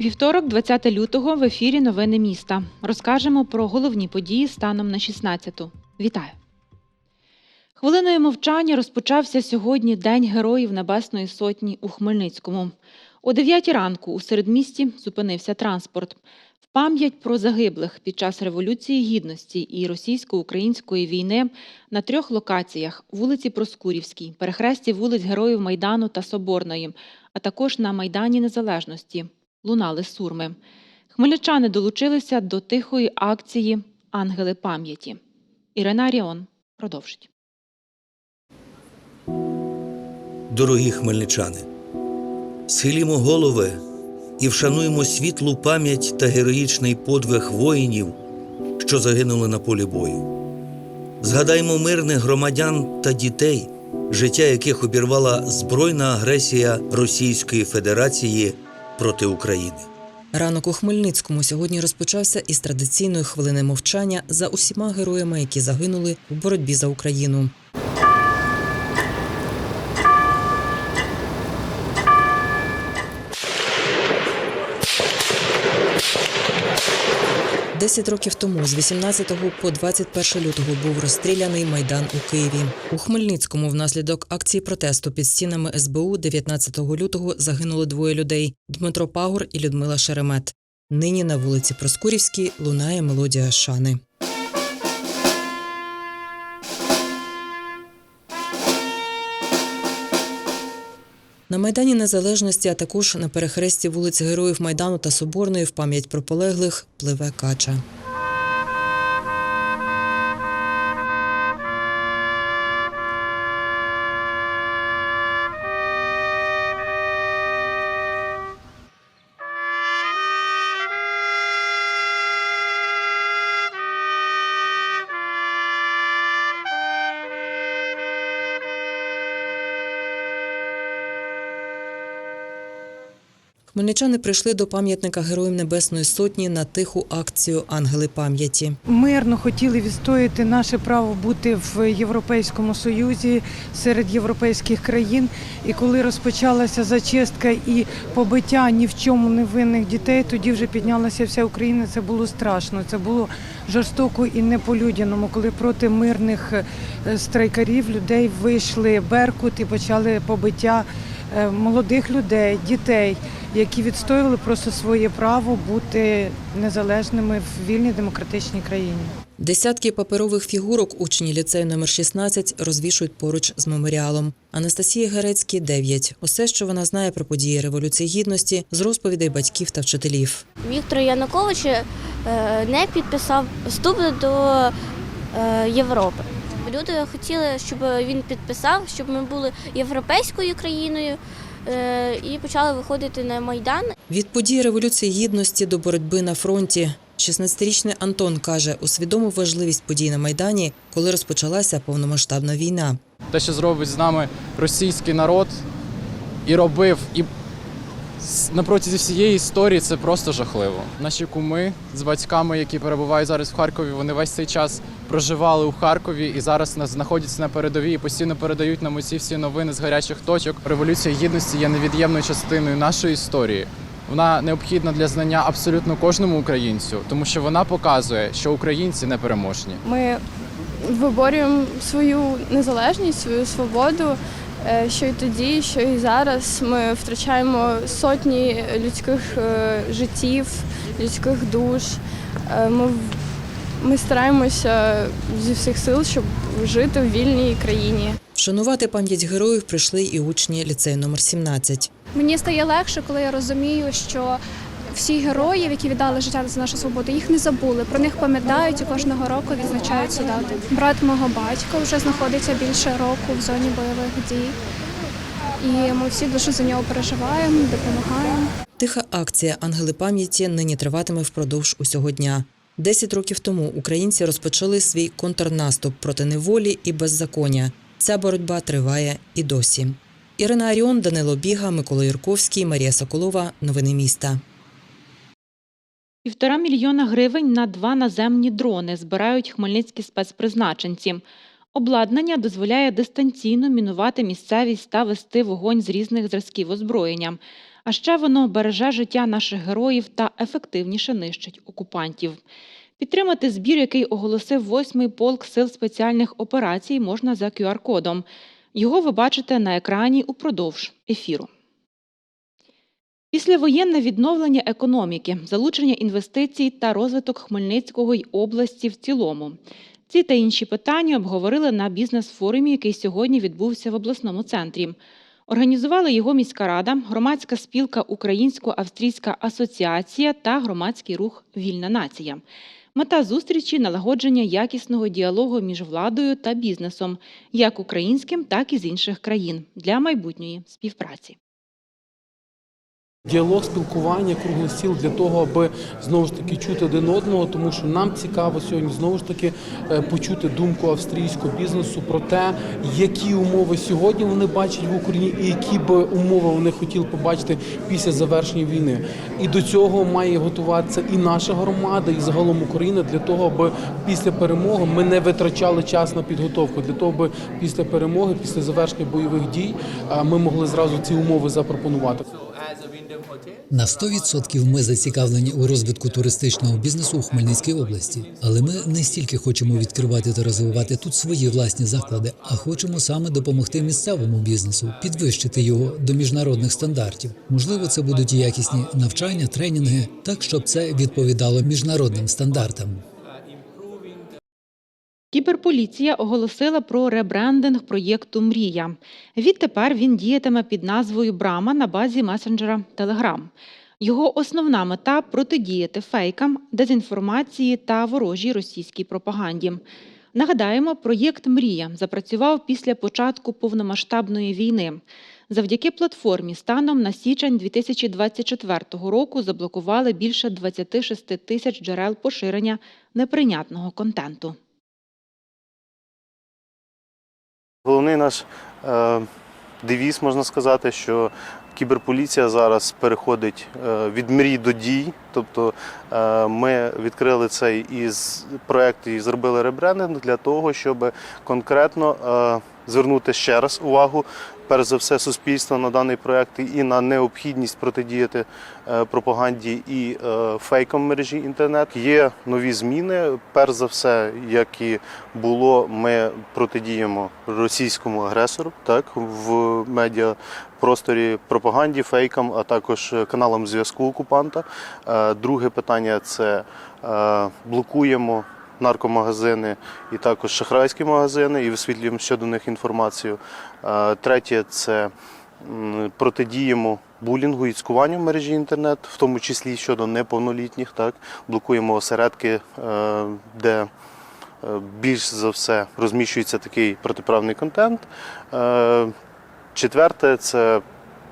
Вівторок, 20 лютого, в ефірі Новини міста. Розкажемо про головні події станом на 16-ту. Вітаю! Хвилиною мовчання розпочався сьогодні День Героїв Небесної Сотні у Хмельницькому. О 9 ранку у середмісті зупинився транспорт. В пам'ять про загиблих під час Революції Гідності і російсько-української війни на трьох локаціях вулиці Проскурівській, перехресті вулиць Героїв Майдану та Соборної, а також на Майдані Незалежності лунали сурми. Хмельничани долучилися до тихої акції Ангели пам'яті. Ірина Аріон продовжить. Дорогі хмельничани, схилімо голови і вшануємо світлу пам'ять та героїчний подвиг воїнів, що загинули на полі бою. Згадаймо мирних громадян та дітей, життя яких обірвала збройна агресія Російської Федерації проти України. Ранок у Хмельницькому сьогодні розпочався із традиційної хвилини мовчання за усіма героями, які загинули в боротьбі за Україну. Десять років тому, з 18 по 21 лютого, був розстріляний майдан у Києві. У Хмельницькому внаслідок акції протесту під стінами СБУ 19 лютого загинули двоє людей: Дмитро Пагор і Людмила Шеремет. Нині на вулиці Проскурівській лунає мелодія шани. На Майдані Незалежності, а також на перехресті вулиць Героїв Майдану та Соборної в пам'ять про полеглих пливе кача. Хмельничани прийшли до пам'ятника Героїв Небесної Сотні на тиху акцію Ангели пам'яті. мирно хотіли відстояти наше право бути в Європейському Союзі серед європейських країн. І коли розпочалася зачистка і побиття ні в чому не винних дітей, тоді вже піднялася вся Україна. Це було страшно. Це було жорстоко і не по-людяному, коли проти мирних е, страйкарів людей вийшли Беркут і почали побиття молодих людей, дітей. Які відстоювали просто своє право бути незалежними в вільній демократичній країні. Десятки паперових фігурок учні ліцею номер 16 розвішують поруч з меморіалом. Анастасії Герецькій 9. Усе, що вона знає про події Революції Гідності, з розповідей батьків та вчителів. Віктор Янукович е, не підписав вступ до е, Європи. Люди хотіли, щоб він підписав, щоб ми були європейською країною е, і почали виходити на майдан. Від подій Революції Гідності до боротьби на фронті. 16-річний Антон каже, усвідомив важливість подій на Майдані, коли розпочалася повномасштабна війна. те, що зробить з нами російський народ, і робив, і на протязі всієї історії це просто жахливо. Наші куми з батьками, які перебувають зараз в Харкові, вони весь цей час проживали у Харкові і зараз знаходяться на передовій і постійно передають нам усі всі новини з гарячих точок. Революція гідності є невід'ємною частиною нашої історії. Вона необхідна для знання абсолютно кожному українцю, тому що вона показує, що українці непереможні. Ми виборюємо свою незалежність, свою свободу. Е, Що і тоді, що і зараз ми втрачаємо сотні людських е, життів, людських душ. Е, Ми, в- ми стараємося зі всіх сил, щоб жити в вільній країні. Вшанувати пам'ять героїв прийшли і учні ліцею номер 17. Мені стає легше, коли я розумію, що всі героїв, які віддали життя за нашу свободу, їх не забули. Про них пам'ятають і кожного року відзначають цю дату. Брат мого батька вже знаходиться більше року в зоні бойових дій. І ми всі дуже за нього переживаємо, допомагаємо. Тиха акція Ангели пам'яті нині триватиме впродовж усього дня. Десять років тому українці розпочали свій контрнаступ проти неволі і беззаконня. Ця боротьба триває і досі. Ірина Аріон, Данило Біга, Микола Юрковський, Марія Соколова. Новини міста. Півтора мільйона гривень на два наземні дрони збирають хмельницькі спецпризначенці. Обладнання дозволяє дистанційно мінувати місцевість та вести вогонь з різних зразків озброєння. А ще воно береже життя наших героїв та ефективніше нищить окупантів. Підтримати збір, який оголосив восьмий полк сил спеціальних операцій, можна за QR-кодом. Його ви бачите на екрані упродовж ефіру. Післявоєнне відновлення економіки, залучення інвестицій та розвиток Хмельницького й області в цілому. Ці та інші питання обговорили на бізнес-форумі, який сьогодні відбувся в обласному центрі. Організували його міська рада, громадська спілка Українсько-Австрійська асоціація та громадський рух Вільна нація. Мета зустрічі налагодження якісного діалогу між владою та бізнесом, як українським, так і з інших країн для майбутньої співпраці. Діалог, спілкування, круглий стіл для того, аби знову ж таки чути один одного, тому що нам цікаво сьогодні знову ж таки е, почути думку австрійського бізнесу про те, які умови сьогодні вони бачать в Україні, і які би умови вони хотіли побачити після завершення війни. І до цього має готуватися і наша громада, і загалом Україна для того, аби після перемоги ми не витрачали час на підготовку, для того, аби після перемоги, після завершення бойових дій, е, ми могли зразу ці умови запропонувати. На 100% ми зацікавлені у розвитку туристичного бізнесу у Хмельницькій області, але ми не стільки хочемо відкривати та розвивати тут свої власні заклади, а хочемо саме допомогти місцевому бізнесу, підвищити його до міжнародних стандартів. Можливо, це будуть і якісні навчання, тренінги, так щоб це відповідало міжнародним стандартам. Кіберполіція оголосила про ребрендинг проєкту Мрія. Відтепер він діятиме під назвою Брама на базі месенджера Telegram. Його основна мета протидіяти фейкам, дезінформації та ворожій російській пропаганді. Нагадаємо, проєкт Мрія запрацював після початку повномасштабної війни. Завдяки платформі станом на січень 2024 року заблокували більше 26 тисяч джерел поширення неприйнятного контенту. Головний наш е, девіз, можна сказати, що кіберполіція зараз переходить е, від мрій до дій. Тобто е, ми відкрили цей із проект і зробили ребрендинг для того, щоб конкретно звернути ще раз увагу, перш за все, суспільства на даний проект і на необхідність протидіяти е, пропаганді і е, фейкам мережі інтернет. Є нові зміни. Перш за все, як і було, ми протидіємо російському агресору, так в медіапросторі пропаганді, фейкам, а також каналам зв'язку окупанта. Е, Друге питання це блокуємо. Наркомагазини і також шахрайські магазини, і висвітлюємо щодо них інформацію. Е, Третє це протидіємо булінгу і цькуванню в мережі інтернет, в тому числі щодо неповнолітніх. Так блокуємо осередки, е, де е, більш за все розміщується такий протиправний контент. Четверте це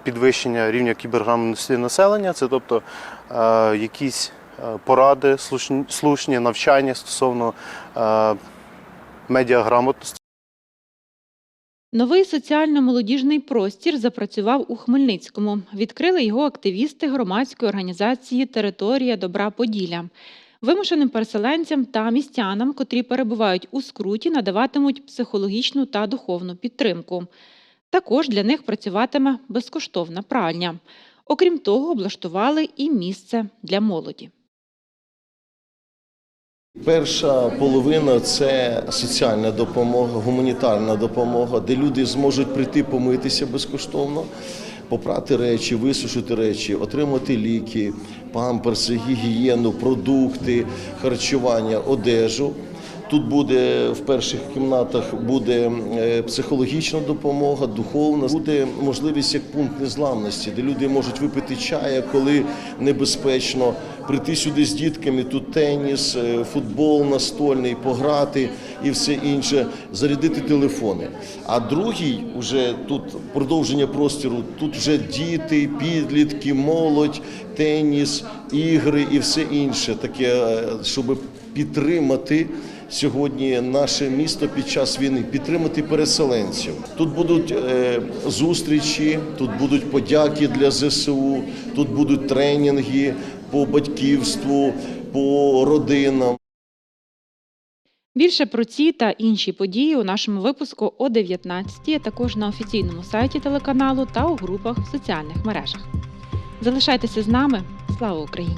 підвищення рівня кіберграмотності населення, це тобто якісь поради, слушні, слушні навчання стосовно е, медіаграмотності. Новий соціально-молодіжний простір запрацював у Хмельницькому. Відкрили його активісти громадської організації Територія Добра Поділля. Вимушеним переселенцям та містянам, котрі перебувають у скруті, надаватимуть психологічну та духовну підтримку. Також для них працюватиме безкоштовна пральня. Окрім того, облаштували і місце для молоді. Перша половина це соціальна допомога, гуманітарна допомога, де люди зможуть прийти помитися безкоштовно, попрати речі, висушити речі, отримати ліки, памперси, гігієну, продукти, харчування, одежу. Тут буде в перших кімнатах буде е, психологічна допомога, духовна, буде можливість як пункт незламності, де люди можуть випити чая, коли небезпечно, прийти сюди з дітками. Тут теніс, е, футбол настольний, пограти і все інше, зарядити телефони. А другий, уже тут продовження простору, тут вже діти, підлітки, молодь, теніс, ігри і все інше, таке, е, щоб підтримати сьогодні наше місто під час війни, підтримати переселенців. Тут будуть е, зустрічі, тут будуть подяки для ЗСУ, тут будуть тренінги, по батьківству, по родинам. Більше про ці та інші події у нашому випуску о 19 а також на офіційному сайті телеканалу та у групах в соціальних мережах. Залишайтеся з нами. Слава Україні!